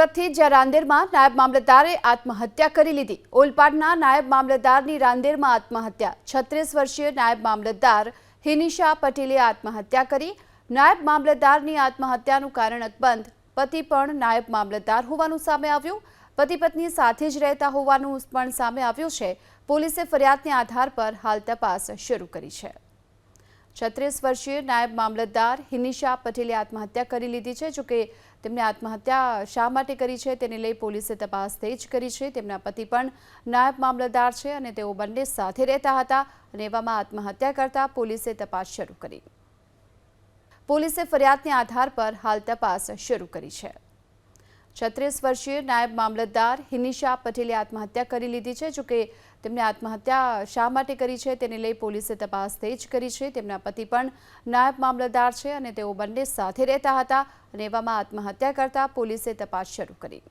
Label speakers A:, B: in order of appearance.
A: સુરતથી જ્યાં રાંદેરમાં નાયબ મામલતદારે આત્મહત્યા કરી લીધી. ઓલપાડના નાયબ મામલતદારની રાંદેરમાં આત્મહત્યા. છત્રીસ વર્ષીય નાયબ મામલતદાર હિનિશા પટેલે આત્મહત્યા કરી. નાયબ મામલતદારની આત્મહત્યાનું કારણ અકબંધ. પતિ પણ નાયબ મામલતદાર હોવાનું સામે આવ્યું. પતિ પત્ની સાથે જ રહેતા હોવાનું પણ સામે આવ્યું છે. પોલીસે ફરિયાદના આધાર પર હાલ તપાસ શરૂ કરી છે. છત્રીસ વર્ષીય નાયબ મામલતદાર હિનિશા પટેલે આત્મહત્યા કરી લીધી છે, જોકે તેમણે આત્મહત્યા શા માટે કરી છે તેને લઈ પોલીસે તપાસ તેજ કરી છે. તેમના પતિ પણ નાયબ મામલતદાર છે અને તેઓ બંને સાથે રહેતા હતા અને એવામાં આત્મહત્યા કરતા પોલીસે તપાસ શરૂ કરી. પોલીસે ફરિયાદના આધાર પર હાલ તપાસ શરૂ કરી છે. છત્રીસ વર્ષીય નાયબ મામલતદાર હિનિશા પટેલે આત્મહત્યા કરી લીધી છે, જોકે તેમણે આત્મહત્યા શા માટે કરી છે તેને લઈ પોલીસે તપાસ તેજ કરી છે. તેમના પતિ પણ નાયબ મામલતદાર છે અને તેઓ બંને સાથે રહેતા હતા અને એવામાં આત્મહત્યા કરતા પોલીસે તપાસ શરૂ કરી.